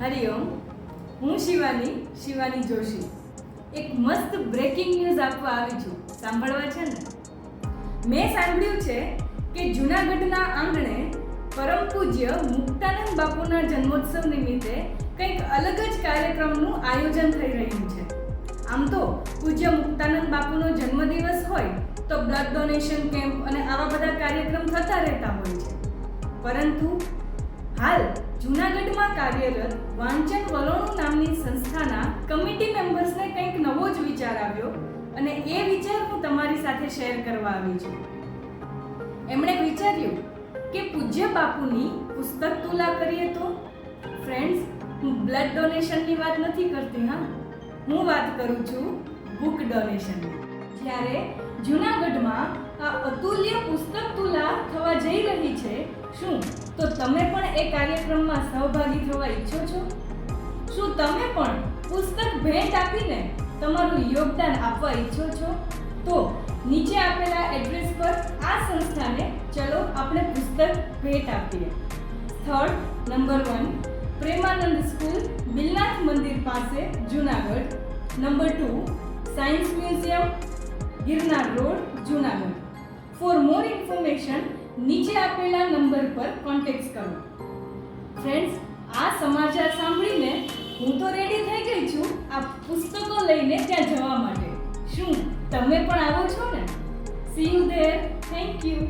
હરિઓમ હું શિવાની શિવાની જોશી. એક મસ્ત બ્રેકિંગ ન્યૂઝ આપવા આવી છું. સાંભળવા છે ને? મેં સાંભળ્યું છે કે જૂનાગઢના આંગણે પરમ પૂજ્ય મુક્તાનંદ બાપુના જન્મોત્સવ નિમિત્તે કંઈક અલગ જ કાર્યક્રમનું આયોજન થઈ રહ્યું છે. આમ તો પૂજ્ય મુક્તાનંદ બાપુનો જન્મદિવસ હોય તો બ્લડ ડોનેશન કેમ્પ અને આવા બધા કાર્યક્રમ થતા રહેતા હોય છે. પરંતુ હાલ જૂનાગઢમાં કાર્યરત વાંચન વલોણું નામની સંસ્થાના કમિટી મેમ્બર્સને કંઈક નવો જ વિચાર આવ્યો અને એ વિચાર હું તમારી સાથે શેર કરવા આવી છું. એમણે વિચાર્યું કે પૂજ્ય બાપુની પુસ્તક તુલા કરીએ તો? ફ્રેન્ડ્સ, હું બ્લડ ડોનેશનની વાત નથી કરતી, હા? હું વાત કરું છું બુક ડોનેશનની. જ્યારે જૂનાગઢમાં આ અતુલ્ય પુસ્તક તુલા થવા જઈ રહી છે, શું? તો તમે પણ એ કાર્યક્રમમાં સહભાગી થવા ઈચ્છો છો? શું તમે પણ પુસ્તક ભેટ આપીને તમારું યોગદાન આપવા ઈચ્છો છો? તો નીચે આપેલા એડ્રેસ પર આ સંસ્થાને ચલો આપણે પુસ્તક ભેટ આપીએ. સ્થળ number one, Premanand school Bilnath મંદિર પાસે Junagadh. Number two, science museum Girnar road Junagadh for more information નીચે આપેલા નંબર પર કોન્ટેક્ટ કરો. ફ્રેન્ડ્સ આ સમાચાર સાંભળીને હું તો રેડી થઈ ગઈ છું આ પુસ્તકો લઈને ત્યાં જવા માટે. શું, તમે પણ આવો છો ને? See you there thank you